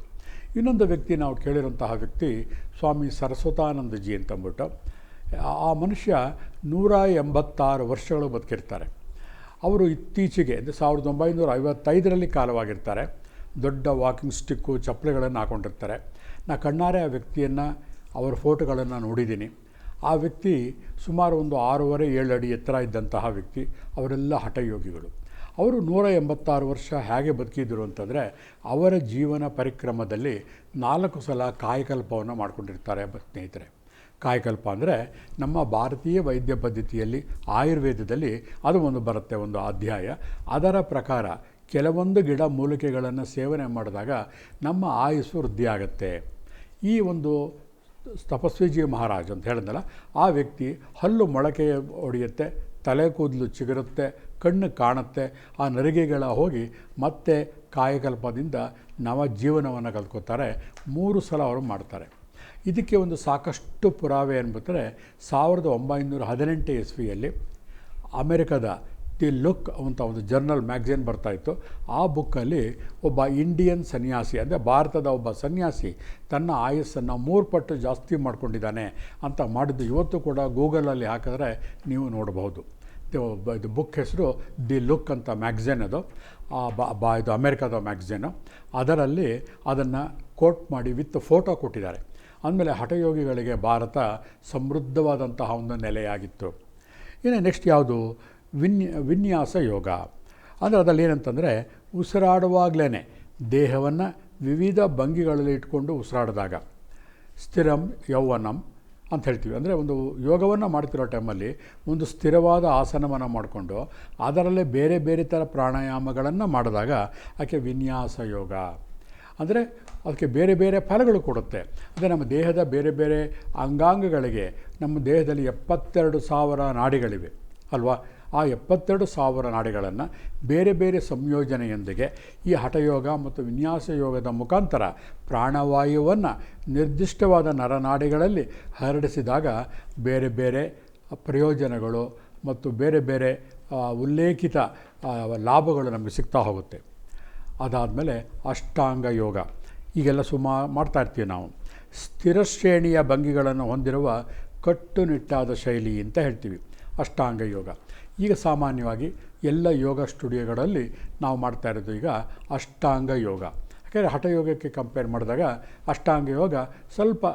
ಇನ್ನೊಂದು ವ್ಯಕ್ತಿ ನಾವು ಕೇಳಿರುವಂತಹ ವ್ಯಕ್ತಿ ಸ್ವಾಮಿ ಸರಸ್ವತಾನಂದಜಿ ಅಂತಂದ್ಬಿಟ್ಟು. ಆ ಮನುಷ್ಯ ನೂರ ಎಂಬತ್ತಾರು ವರ್ಷಗಳು ಬದುಕಿರ್ತಾರೆ. ಅವರು ಇತ್ತೀಚೆಗೆ ಅಂದರೆ ಸಾವಿರದ ಒಂಬೈನೂರ ಐವತ್ತೈದರಲ್ಲಿ ಕಾಲವಾಗಿರ್ತಾರೆ, ದೊಡ್ಡ ವಾಕಿಂಗ್ ಸ್ಟಿಕ್ಕು, ಚಪ್ಪಲಿಗಳನ್ನು ಹಾಕೊಂಡಿರ್ತಾರೆ. ನಾ ಕಣ್ಣಾರೆ ಆ ವ್ಯಕ್ತಿಯನ್ನು, ಅವರ ಫೋಟೋಗಳನ್ನು ನೋಡಿದ್ದೀನಿ. ಆ ವ್ಯಕ್ತಿ ಸುಮಾರು ಒಂದು ಆರೂವರೆ, ಏಳು ಅಡಿ ಎತ್ತರ ಇದ್ದಂತಹ ವ್ಯಕ್ತಿ, ಅವರೆಲ್ಲ ಹಠಯೋಗಿಗಳು. ಅವರು ನೂರ ಎಂಬತ್ತಾರು ವರ್ಷ ಹೇಗೆ ಬದುಕಿದ್ರು ಅಂತಂದರೆ, ಅವರ ಜೀವನ ಪರಿಕ್ರಮದಲ್ಲಿ ನಾಲ್ಕು ಸಲ ಕಾಯಕಲ್ಪವನ್ನು ಮಾಡಿಕೊಂಡಿರ್ತಾರೆ ಸ್ನೇಹಿತರೆ. ಕಾಯಕಲ್ಪ ಅಂದರೆ ನಮ್ಮ ಭಾರತೀಯ ವೈದ್ಯ ಪದ್ಧತಿಯಲ್ಲಿ, ಆಯುರ್ವೇದದಲ್ಲಿ ಅದು ಒಂದು ಬರುತ್ತೆ, ಒಂದು ಅಧ್ಯಾಯ. ಅದರ ಪ್ರಕಾರ ಕೆಲವೊಂದು ಗಿಡ ಮೂಲಿಕೆಗಳನ್ನು ಸೇವನೆ ಮಾಡಿದಾಗ ನಮ್ಮ ಆಯುಸ್ಸು ವೃದ್ಧಿಯಾಗತ್ತೆ. ಈ ಒಂದು ತಪಸ್ವಿಜಿ ಮಹಾರಾಜ್ ಅಂತ ಹೇಳಿದ್ನಲ್ಲ, ಆ ವ್ಯಕ್ತಿ ಹಲ್ಲು ಮೊಳಕೆ ಹೊಡೆಯುತ್ತೆ, ತಲೆ ಕೂದಲು ಚಿಗುರುತ್ತೆ, ಕಣ್ಣು ಕಾಣುತ್ತೆ, ಆ ನರಿಗೆಗಳ ಹೋಗಿ ಮತ್ತೆ ಕಾಯಕಲ್ಪದಿಂದ ನವ ಜೀವನವನ್ನು ಕಲ್ತ್ಕೋತಾರೆ ಮೂರು ಸಲ ಅವರು ಮಾಡ್ತಾರೆ. ಇದಕ್ಕೆ ಒಂದು ಸಾಕಷ್ಟು ಪುರಾವೆ ಅನ್ಬಿಟ್ರೆ, ಸಾವಿರದ ಒಂಬೈನೂರ ಹದಿನೆಂಟು ಇಸ್ವಿಯಲ್ಲಿ ಅಮೆರಿಕದ ದಿ ಲುಕ್ ಅಂತ ಒಂದು ಜರ್ನಲ್ ಮ್ಯಾಗ್ಝಿನ್ ಬರ್ತಾಯಿತ್ತು ಆ ಬುಕ್ಕಲ್ಲಿ ಒಬ್ಬ ಇಂಡಿಯನ್ ಸನ್ಯಾಸಿ, ಅಂದರೆ ಭಾರತದ ಒಬ್ಬ ಸನ್ಯಾಸಿ ತನ್ನ ಆಯಸ್ಸನ್ನು ಮೂರು ಪಟ್ಟು ಜಾಸ್ತಿ ಮಾಡ್ಕೊಂಡಿದ್ದಾನೆ ಅಂತ ಮಾಡಿದ್ದು ಇವತ್ತು ಕೂಡ ಗೂಗಲಲ್ಲಿ ಹಾಕಿದ್ರೆ ನೀವು ನೋಡಬಹುದು. ಇದು ಬುಕ್ ಹೆಸರು ದಿ ಲುಕ್ ಅಂತ ಮ್ಯಾಗ್ಝಿನ್ ಅದು. ಬಾ ಇದು ಅಮೇರಿಕಾದ ಮ್ಯಾಗ್ಝಿನು ಅದರಲ್ಲಿ ಅದನ್ನು ಕೋಟ್ ಮಾಡಿ ವಿತ್ ಫೋಟೋ ಕೊಟ್ಟಿದ್ದಾರೆ. ಅಂದಮೇಲೆ ಹಠಯೋಗಿಗಳಿಗೆ ಭಾರತ ಸಮೃದ್ಧವಾದಂತಹ ಒಂದು ನೆಲೆಯಾಗಿತ್ತು. ಇನ್ನು ನೆಕ್ಸ್ಟ್ ಯಾವುದು? ವಿನ್ಯ, ವಿನ್ಯಾಸ ಯೋಗ. ಅಂದರೆ ಅದರಲ್ಲಿ ಏನಂತಂದರೆ ಉಸಿರಾಡುವಾಗಲೇ ದೇಹವನ್ನು ವಿವಿಧ ಭಂಗಿಗಳಲ್ಲಿ ಇಟ್ಕೊಂಡು ಉಸಿರಾಡಿದಾಗ. ಸ್ಥಿರಂ ಯೌವನಂ ಅಂತ ಹೇಳ್ತೀವಿ. ಅಂದರೆ ಒಂದು ಯೋಗವನ್ನು ಮಾಡ್ತಿರೋ ಟೈಮಲ್ಲಿ ಒಂದು ಸ್ಥಿರವಾದ ಆಸನವನ್ನು ಮಾಡಿಕೊಂಡು ಅದರಲ್ಲೇ ಬೇರೆ ಬೇರೆ ಥರ ಪ್ರಾಣಾಯಾಮಗಳನ್ನು ಮಾಡಿದಾಗ ಆಕೆ ವಿನ್ಯಾಸ ಯೋಗ. ಅಂದರೆ ಅದಕ್ಕೆ ಬೇರೆ ಬೇರೆ ಫಲಗಳು ಕೊಡುತ್ತೆ. ಅಂದರೆ ನಮ್ಮ ದೇಹದ ಬೇರೆ ಬೇರೆ ಅಂಗಾಂಗಗಳಿಗೆ ನಮ್ಮ ದೇಹದಲ್ಲಿ ಎಪ್ಪತ್ತೆರಡು ಸಾವಿರ ನಾಡಿಗಳಿವೆ. ಅಲ್ವಾ? ಆ ಎಪ್ಪತ್ತೆರಡು ಸಾವಿರ ನಾಡಿಗಳನ್ನು ಬೇರೆ ಬೇರೆ ಸಂಯೋಜನೆಯೊಂದಿಗೆ ಈ ಹಠಯೋಗ ಮತ್ತು ವಿನ್ಯಾಸ ಯೋಗದ ಮುಖಾಂತರ ಪ್ರಾಣವಾಯುವನ್ನು ನಿರ್ದಿಷ್ಟವಾದ ನರನಾಡಿಗಳಲ್ಲಿ ಹರಡಿಸಿದಾಗ ಬೇರೆ ಬೇರೆ ಪ್ರಯೋಜನಗಳು ಮತ್ತು ಬೇರೆ ಬೇರೆ ಉಲ್ಲೇಖಿತ ಲಾಭಗಳು ನಮಗೆ ಸಿಗ್ತಾ ಹೋಗುತ್ತೆ. ಅದಾದಮೇಲೆ ಅಷ್ಟಾಂಗ ಯೋಗ. ಈಗೆಲ್ಲ ಸುಮಾ, ಮಾಡ್ತಾ ಇರ್ತೀವಿ ನಾವು. ಸ್ಥಿರ ಶ್ರೇಣಿಯ ಭಂಗಿಗಳನ್ನು ಹೊಂದಿರುವ ಕಟ್ಟುನಿಟ್ಟಾದ ಶೈಲಿ ಅಂತ ಹೇಳ್ತೀವಿ. ಅಷ್ಟಾಂಗ ಯೋಗ. ಈಗ ಸಾಮಾನ್ಯವಾಗಿ ಎಲ್ಲ ಯೋಗ ಸ್ಟುಡಿಯೋಗಳಲ್ಲಿ ನಾವು ಮಾಡ್ತಾ ಇರೋದು ಈಗ ಅಷ್ಟಾಂಗ ಯೋಗ. ಯಾಕೆಂದರೆ ಹಠಯೋಗಕ್ಕೆ ಕಂಪೇರ್ ಮಾಡಿದಾಗ ಅಷ್ಟಾಂಗ ಯೋಗ ಸ್ವಲ್ಪ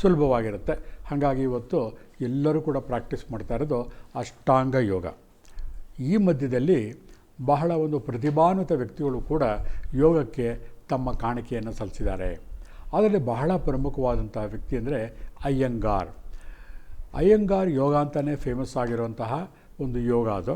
ಸುಲಭವಾಗಿರುತ್ತೆ. ಹಾಗಾಗಿ ಇವತ್ತು ಎಲ್ಲರೂ ಕೂಡ ಪ್ರಾಕ್ಟೀಸ್ ಮಾಡ್ತಾ ಇರೋದು ಅಷ್ಟಾಂಗ ಯೋಗ. ಈ ಮಧ್ಯದಲ್ಲಿ ಬಹಳ ಒಂದು ಪ್ರತಿಭಾನ್ವಿತ ವ್ಯಕ್ತಿಗಳು ಕೂಡ ಯೋಗಕ್ಕೆ ತಮ್ಮ ಕಾಣಿಕೆಯನ್ನು ಸಲ್ಲಿಸಿದ್ದಾರೆ. ಅದರಲ್ಲಿ ಬಹಳ ಪ್ರಮುಖವಾದಂತಹ ವ್ಯಕ್ತಿ ಅಂದರೆ ಅಯ್ಯಂಗಾರ್. ಅಯ್ಯಂಗಾರ್ ಯೋಗ ಅಂತಲೇ ಫೇಮಸ್ ಆಗಿರುವಂತಹ ಒಂದು ಯೋಗ ಅದು.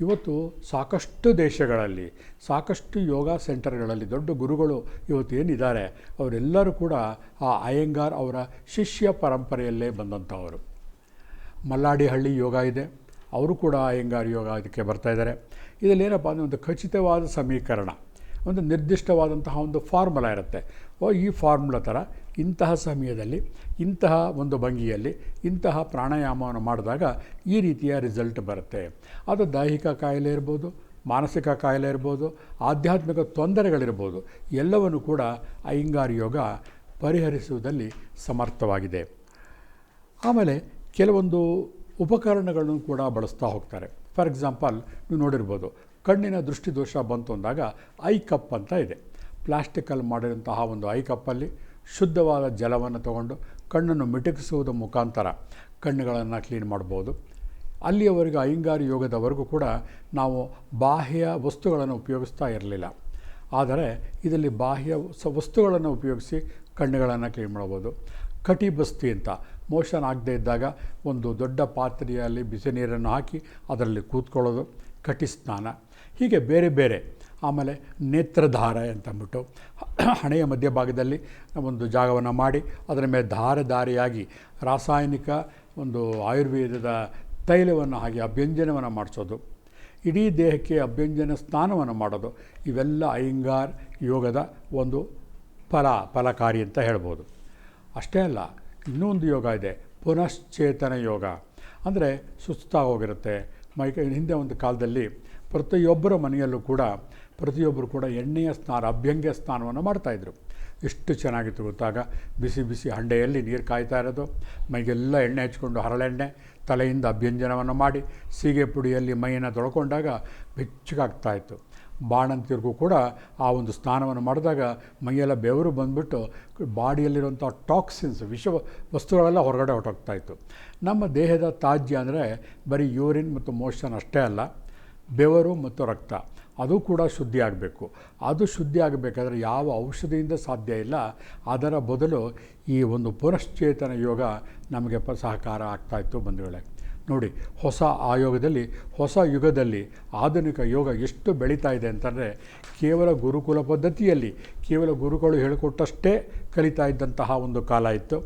ಇವತ್ತು ಸಾಕಷ್ಟು ದೇಶಗಳಲ್ಲಿ, ಸಾಕಷ್ಟು ಯೋಗ ಸೆಂಟರ್ಗಳಲ್ಲಿ ದೊಡ್ಡ ಗುರುಗಳು ಇವತ್ತು ಏನಿದ್ದಾರೆ, ಅವರೆಲ್ಲರೂ ಕೂಡ ಆ ಅಯ್ಯಂಗಾರ್ ಅವರ ಶಿಷ್ಯ ಪರಂಪರೆಯಲ್ಲೇ ಬಂದಂಥವರು. ಮಲ್ಲಾಡಿಹಳ್ಳಿ ಯೋಗ ಇದೆ, ಅವರು ಕೂಡ ಅಯ್ಯಂಗಾರ್ ಯೋಗ ಇದಕ್ಕೆ ಬರ್ತಾ ಇದ್ದಾರೆ. ಇದರಲ್ಲಿ ಏನಪ್ಪ ಅಂದರೆ ಒಂದು ಖಚಿತವಾದ ಸಮೀಕರಣ, ಒಂದು ನಿರ್ದಿಷ್ಟವಾದಂತಹ ಒಂದು ಫಾರ್ಮುಲಾ ಇರುತ್ತೆ. ಓ, ಈ ಫಾರ್ಮುಲಾ ಥರ ಇಂತಹ ಸಮಯದಲ್ಲಿ, ಇಂತಹ ಒಂದು ಭಂಗಿಯಲ್ಲಿ, ಇಂತಹ ಪ್ರಾಣಾಯಾಮವನ್ನು ಮಾಡಿದಾಗ ಈ ರೀತಿಯ ರಿಸಲ್ಟ್ ಬರುತ್ತೆ. ಅದು ದೈಹಿಕ ಕಾಯಿಲೆ ಇರ್ಬೋದು, ಮಾನಸಿಕ ಕಾಯಿಲೆ ಇರ್ಬೋದು, ಆಧ್ಯಾತ್ಮಿಕ ತೊಂದರೆಗಳಿರ್ಬೋದು, ಎಲ್ಲವನ್ನು ಕೂಡ ಅಯ್ಯಂಗಾರ ಯೋಗ ಪರಿಹರಿಸುವುದರಲ್ಲಿ ಸಮರ್ಥವಾಗಿದೆ. ಆಮೇಲೆ ಕೆಲವೊಂದು ಉಪಕರಣಗಳನ್ನು ಕೂಡ ಬಳಸ್ತಾ ಹೋಗ್ತಾರೆ. ಫಾರ್ ಎಕ್ಸಾಂಪಲ್ ನೀವು ನೋಡಿರ್ಬೋದು, ಕಣ್ಣಿನ ದೃಷ್ಟಿದೋಷ ಬಂತು ಅಂದಾಗ ಐ ಕಪ್ ಅಂತ ಇದೆ. ಪ್ಲಾಸ್ಟಿಕಲ್ಲಿ ಮಾಡಿದಂತಹ ಒಂದು ಐ ಕಪ್ಪಲ್ಲಿ ಶುದ್ಧವಾದ ಜಲವನ್ನು ತಗೊಂಡು ಕಣ್ಣನ್ನು ಮಿಟುಕಿಸುವುದರ ಮುಖಾಂತರ ಕಣ್ಣುಗಳನ್ನು ಕ್ಲೀನ್ ಮಾಡ್ಬೋದು. ಅಲ್ಲಿಯವರೆಗೂ ಅಯ್ಯಂಗಾರಿ ಯೋಗದವರೆಗೂ ಕೂಡ ನಾವು ಬಾಹ್ಯ ವಸ್ತುಗಳನ್ನು ಉಪಯೋಗಿಸ್ತಾ ಇರಲಿಲ್ಲ. ಆದರೆ ಇದರಲ್ಲಿ ಬಾಹ್ಯ ವಸ್ತುಗಳನ್ನು ಉಪಯೋಗಿಸಿ ಕಣ್ಣುಗಳನ್ನು ಕ್ಲೀನ್ ಮಾಡ್ಬೋದು. ಕಟಿಬಸ್ತಿ ಅಂತ ಮೋಷನ್ ಆಗದೇ ಇದ್ದಾಗ ಒಂದು ದೊಡ್ಡ ಪಾತ್ರೆಯಲ್ಲಿ ಬಿಸಿ ನೀರನ್ನು ಹಾಕಿ ಅದರಲ್ಲಿ ಕೂತ್ಕೊಳ್ಳೋದು ಕಟಿ ಸ್ನಾನ. ಹೀಗೆ ಬೇರೆ ಬೇರೆ ಆಮೇಲೆ ನೇತ್ರಧಾರ ಅಂತಂದ್ಬಿಟ್ಟು ಹಣೆಯ ಮಧ್ಯಭಾಗದಲ್ಲಿ ಒಂದು ಜಾಗವನ್ನು ಮಾಡಿ ಅದರ ಮೇಲೆ ಧಾರ ಧಾರೆಯಾಗಿ ರಾಸಾಯನಿಕ ಒಂದು ಆಯುರ್ವೇದದ ತೈಲವನ್ನು ಹಾಗೆ ಅಭ್ಯಂಜನವನ್ನು ಮಾಡಿಸೋದು. ಇಡೀ ದೇಹಕ್ಕೆ ಅಭ್ಯಂಜನ ಸ್ನಾನವನ್ನು ಮಾಡೋದು. ಇವೆಲ್ಲ ಅಯ್ಯಂಗಾರ್ ಯೋಗದ ಒಂದು ಫಲ, ಫಲಕಾರಿ ಅಂತ ಹೇಳ್ಬೋದು. ಅಷ್ಟೇ ಅಲ್ಲ, ಇನ್ನೊಂದು ಯೋಗ ಇದೆ, ಪುನಶ್ಚೇತನ ಯೋಗ. ಅಂದರೆ ಸುಸ್ತಾಗೋಗಿರುತ್ತೆ. ಮೈಕ ಹಿಂದೆ ಒಂದು ಕಾಲದಲ್ಲಿ ಪ್ರತಿಯೊಬ್ಬರ ಮನೆಯಲ್ಲೂ ಕೂಡ ಪ್ರತಿಯೊಬ್ಬರು ಕೂಡ ಎಣ್ಣೆಯ ಸ್ನಾನ, ಅಭ್ಯಂಗ್ಯ ಸ್ನಾನವನ್ನು ಮಾಡ್ತಾಯಿದ್ರು ಎಷ್ಟು ಚೆನ್ನಾಗಿತ್ತು ಗೊತ್ತಾಗ? ಬಿಸಿ ಬಿಸಿ ಹಂಡೆಯಲ್ಲಿ ನೀರು ಕಾಯ್ತಾ ಇರೋದು. ಮೈಗೆಲ್ಲ ಎಣ್ಣೆ ಹಚ್ಕೊಂಡು ಹರಳೆಣ್ಣೆ, ತಲೆಯಿಂದ ಅಭ್ಯಂಜನವನ್ನು ಮಾಡಿ ಸೀಗೆ ಪುಡಿಯಲ್ಲಿ ಮೈಯನ್ನು ತೊಳ್ಕೊಂಡಾಗ ಬೆಚ್ಚಗಾಗ್ತಾಯಿತ್ತು ಬಾಣಂತಿಯರಿಗೂ ಕೂಡ ಆ ಒಂದು ಸ್ನಾನವನ್ನು ಮಾಡಿದಾಗ ಮೈಯೆಲ್ಲ ಬೆವರು ಬಂದುಬಿಟ್ಟು ಬಾಡಿಯಲ್ಲಿರುವಂಥ ಟಾಕ್ಸಿನ್ಸ್, ವಿಷ ವಸ್ತುಗಳೆಲ್ಲ ಹೊರಗಡೆ ಹೊರಟೋಗ್ತಾಯಿತ್ತು ನಮ್ಮ ದೇಹದ ತಾಜ್ಯ ಅಂದರೆ ಬರೀ ಯೂರಿನ್ ಮತ್ತು ಮೋಷನ್ ಅಷ್ಟೇ ಅಲ್ಲ, ಬೆವರು ಮತ್ತು ರಕ್ತ. ಅದು ಕೂಡ ಶುದ್ಧಿ ಆಗಬೇಕು. ಅದು ಶುದ್ಧಿ ಆಗಬೇಕಾದ್ರೆ ಯಾವ ಔಷಧಿಯಿಂದ ಸಾಧ್ಯ ಇಲ್ಲ. ಅದರ ಬದಲು ಈ ಒಂದು ಪುನಶ್ಚೇತನ ಯೋಗ ನಮಗೆ ಪ ಸಹಕಾರ ಆಗ್ತಾಯಿತ್ತು ಬಂಧುಗಳೇ. ನೋಡಿ, ಹೊಸ ಆಯೋಗದಲ್ಲಿ, ಹೊಸ ಯುಗದಲ್ಲಿ ಆಧುನಿಕ ಯೋಗ ಎಷ್ಟು ಬೆಳೀತಾ ಇದೆ ಅಂತಂದರೆ ಕೇವಲ ಗುರುಕುಲ ಪದ್ಧತಿಯಲ್ಲಿ, ಕೇವಲ ಗುರುಗಳು ಹೇಳಿಕೊಟ್ಟಷ್ಟೇ ಕಲಿತಾ ಇದ್ದಂತಹ ಒಂದು ಕಾಲ ಇತ್ತು.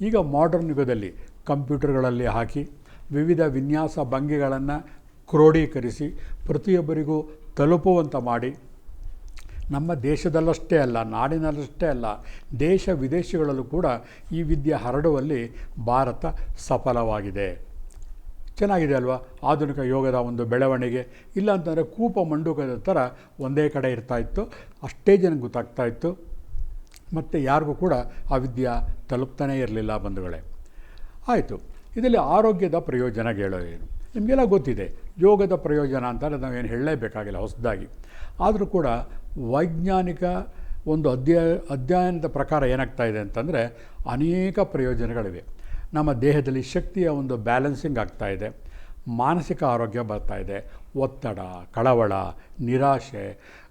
ಈಗ ಮಾಡರ್ನ್ ಯುಗದಲ್ಲಿ ಕಂಪ್ಯೂಟರ್ಗಳಲ್ಲಿ ಹಾಕಿ, ವಿವಿಧ ವಿನ್ಯಾಸ ಭಂಗಿಗಳನ್ನು ಕ್ರೋಢೀಕರಿಸಿ ಪ್ರತಿಯೊಬ್ಬರಿಗೂ ತಲುಪುವಂತ ಮಾಡಿ. ನಮ್ಮ ದೇಶದಲ್ಲಷ್ಟೇ ಅಲ್ಲ, ನಾಡಿನಲ್ಲಷ್ಟೇ ಅಲ್ಲ, ದೇಶ ವಿದೇಶಗಳಲ್ಲೂ ಕೂಡ ಈ ವಿದ್ಯೆ ಹರಡುವಲ್ಲಿ ಭಾರತ ಸಫಲವಾಗಿದೆ. ಚೆನ್ನಾಗಿದೆ ಅಲ್ವಾ? ಆಧುನಿಕ ಯೋಗದ ಒಂದು ಬೆಳವಣಿಗೆ. ಇಲ್ಲ ಅಂತಂದರೆ ಕೂಪ ಮಂಡುಕದ ಥರ ಒಂದೇ ಕಡೆ ಇರ್ತಾ ಇತ್ತು. ಅಷ್ಟೇ ಜನಕ್ಕೆ ಗೊತ್ತಾಗ್ತಾ ಇತ್ತು. ಮತ್ತು ಯಾರಿಗೂ ಕೂಡ ಆ ವಿದ್ಯೆ ತಲುಪ್ತಾನೇ ಇರಲಿಲ್ಲ ಬಂಧುಗಳೇ. ಆಯಿತು. ಇದರಲ್ಲಿ ಆರೋಗ್ಯದ ಪ್ರಯೋಜನಗಳು ಏನು? ನಿಮಗೆಲ್ಲ ಗೊತ್ತಿದೆ, ಯೋಗದ ಪ್ರಯೋಜನ ಅಂತಾರೆ ನಾವೇನು ಹೇಳಲೇಬೇಕಾಗಿಲ್ಲ ಹೊಸದಾಗಿ. ಆದರೂ ಕೂಡ ವೈಜ್ಞಾನಿಕ ಒಂದು ಅಧ್ಯಯ ಅಧ್ಯಯನದ ಪ್ರಕಾರ ಏನಾಗ್ತಾ ಇದೆ ಅಂತಂದರೆ ಅನೇಕ ಪ್ರಯೋಜನಗಳಿವೆ. ನಮ್ಮ ದೇಹದಲ್ಲಿ ಶಕ್ತಿಯ ಒಂದು ಬ್ಯಾಲೆನ್ಸಿಂಗ್ ಆಗ್ತಾ ಇದೆ, ಮಾನಸಿಕ ಆರೋಗ್ಯ ಬರ್ತಾ ಇದೆ, ಒತ್ತಡ, ಕಳವಳ, ನಿರಾಶೆ,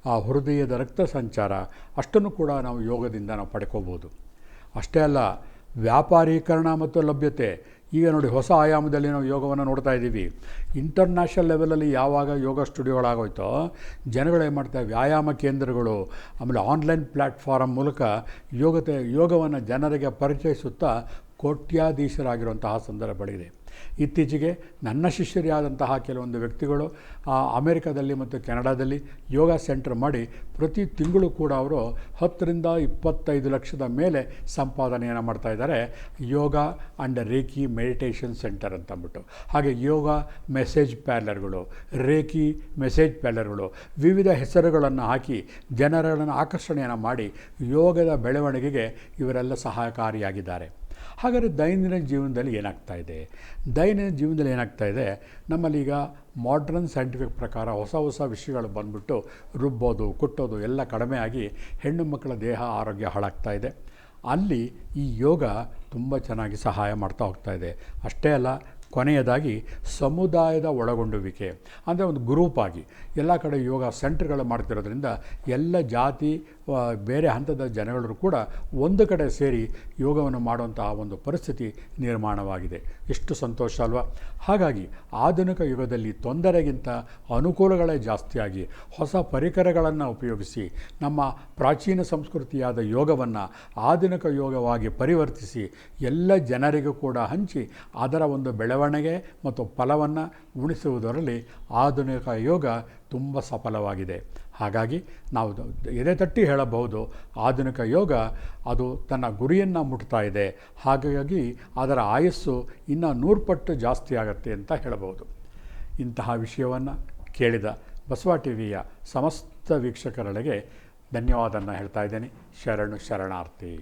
ಆ ಹೃದಯದ ರಕ್ತ ಸಂಚಾರ, ಅಷ್ಟನ್ನು ಕೂಡ ನಾವು ಯೋಗದಿಂದ ನಾವು ಪಡ್ಕೋಬೋದು. ಅಷ್ಟೇ ಅಲ್ಲ, ವ್ಯಾಪಾರೀಕರಣ ಮತ್ತು ಲಭ್ಯತೆ ಈಗ ನೋಡಿ ಹೊಸ ಆಯಾಮದಲ್ಲಿ ನಾವು ಯೋಗವನ್ನು ನೋಡ್ತಾ ಇದ್ದೀವಿ. ಇಂಟರ್ನ್ಯಾಷನಲ್ ಲೆವೆಲಲ್ಲಿ ಯಾವಾಗ ಯೋಗ ಸ್ಟುಡಿಯೋಗಳಾಗೋಯ್ತೋ, ಜನಗಳು ಏನು ಮಾಡ್ತಾರೆ ವ್ಯಾಯಾಮ ಕೇಂದ್ರಗಳು, ಆಮೇಲೆ ಆನ್ಲೈನ್ ಪ್ಲ್ಯಾಟ್ಫಾರಮ್ ಮೂಲಕ ಯೋಗತೆ, ಯೋಗವನ್ನು ಜನರಿಗೆ ಪರಿಚಯಿಸುತ್ತಾ ಕೋಟ್ಯಾಧೀಶರಾಗಿರುವಂತಹ ಸಂದರ್ಭಗಳಿದೆ. ಇತ್ತೀಚೆಗೆ ನನ್ನ ಶಿಷ್ಯರಾದಂತಹ ಕೆಲವೊಂದು ವ್ಯಕ್ತಿಗಳು ಅಮೆರಿಕದಲ್ಲಿ ಮತ್ತು ಕೆನಡಾದಲ್ಲಿ ಯೋಗ ಸೆಂಟರ್ ಮಾಡಿ ಪ್ರತಿ ತಿಂಗಳು ಕೂಡ ಅವರು ಹತ್ತರಿಂದ ಇಪ್ಪತ್ತೈದು ಲಕ್ಷದ ಮೇಲೆ ಸಂಪಾದನೆಯನ್ನು ಮಾಡ್ತಾ ಇದ್ದಾರೆ. Yoga and reiki meditation centre ಅಂತ ಅಂದ್ಬಿಟ್ಟು ಹಾಗೆ ಯೋಗ ಮೆಸೇಜ್ ಪ್ಯಾರ್ಲರ್ಗಳು ರೇಕಿ ಮೆಸೇಜ್ ಪ್ಯಾರ್ಲರ್ಗಳು ವಿವಿಧ ಹೆಸರುಗಳನ್ನು ಹಾಕಿ ಜನರನ್ನು ಆಕರ್ಷಣೆಯನ್ನು ಮಾಡಿ ಯೋಗದ ಬೆಳವಣಿಗೆಗೆ ಇವರೆಲ್ಲ ಸಹಕಾರಿಯಾಗಿದ್ದಾರೆ. ಹಾಗಾದರೆ ದೈನಂದಿನ ಜೀವನದಲ್ಲಿ ಏನಾಗ್ತಾ ಇದೆ? ದೈನಂದಿನ ಜೀವನದಲ್ಲಿ ಏನಾಗ್ತಾ ಇದೆ? ನಮ್ಮಲ್ಲಿ ಈಗ ಮಾಡ್ರನ್ ಸೈಂಟಿಫಿಕ್ ಪ್ರಕಾರ ಹೊಸ ಹೊಸ ವಿಷಯಗಳು ಬಂದ್ಬಿಟ್ಟು ರುಬ್ಬೋದು, ಕುಟ್ಟೋದು ಎಲ್ಲ ಕಡಿಮೆ ಆಗಿ ಹೆಣ್ಣು ಮಕ್ಕಳ ದೇಹ ಆರೋಗ್ಯ ಹಾಳಾಗ್ತಾ ಇದೆ. ಅಲ್ಲಿ ಈ ಯೋಗ ತುಂಬ ಚೆನ್ನಾಗಿ ಸಹಾಯ ಮಾಡ್ತಾ ಹೋಗ್ತಾ ಇದೆ. ಅಷ್ಟೇ ಅಲ್ಲ, ಕೊನೆಯದಾಗಿ ಸಮುದಾಯದ ಒಳಗೊಂಡುವಿಕೆ. ಅಂದರೆ ಒಂದು ಗ್ರೂಪ್ ಆಗಿ. ಎಲ್ಲ ಕಡೆ ಯೋಗ ಸೆಂಟ್ರ್ಗಳು ಮಾಡ್ತಿರೋದ್ರಿಂದ ಎಲ್ಲ ಜಾತಿ ಬೇರೆ ಹಂತದ ಜನಗಳೂ ಕೂಡ ಒಂದು ಕಡೆ ಸೇರಿ ಯೋಗವನ್ನು ಮಾಡುವಂತಹ ಒಂದು ಪರಿಸ್ಥಿತಿ ನಿರ್ಮಾಣವಾಗಿದೆ. ಎಷ್ಟು ಸಂತೋಷ ಅಲ್ವಾ? ಹಾಗಾಗಿ ಆಧುನಿಕ ಯುಗದಲ್ಲಿ ತೊಂದರೆಗಿಂತ ಅನುಕೂಲಗಳೇ ಜಾಸ್ತಿಯಾಗಿ ಹೊಸ ಪರಿಕರಗಳನ್ನು ಉಪಯೋಗಿಸಿ, ನಮ್ಮ ಪ್ರಾಚೀನ ಸಂಸ್ಕೃತಿಯಾದ ಯೋಗವನ್ನು ಆಧುನಿಕ ಯೋಗವಾಗಿ ಪರಿವರ್ತಿಸಿ ಎಲ್ಲ ಜನರಿಗೂ ಕೂಡ ಹಂಚಿ ಅದರ ಒಂದು ಬೆಳವಣಿಗೆ ಮತ್ತು ಫಲವನ್ನು ಉಣಿಸುವುದರಲ್ಲಿ ಆಧುನಿಕ ಯೋಗ ತುಂಬ ಸಫಲವಾಗಿದೆ. ಹಾಗಾಗಿ ನಾವು ಎದೆ ತಟ್ಟಿ ಹೇಳಬಹುದು, ಆಧುನಿಕ ಯೋಗ ಅದು ತನ್ನ ಗುರಿಯನ್ನು ಮುಟ್ತಾ ಇದೆ. ಹಾಗಾಗಿ ಅದರ ಆಯಸ್ಸು ಇನ್ನೂ ನೂರು ಪಟ್ಟು ಜಾಸ್ತಿ ಆಗುತ್ತೆ ಅಂತ ಹೇಳಬಹುದು. ಇಂತಹ ವಿಷಯವನ್ನು ಕೇಳಿದ ಬಸವ ಟಿವಿಯ ಸಮಸ್ತ ವೀಕ್ಷಕರೊಳಗೆ ಧನ್ಯವಾದನ ಹೇಳ್ತಾ ಇದ್ದೇನೆ. ಶರಣು ಶರಣಾರ್ಥಿ.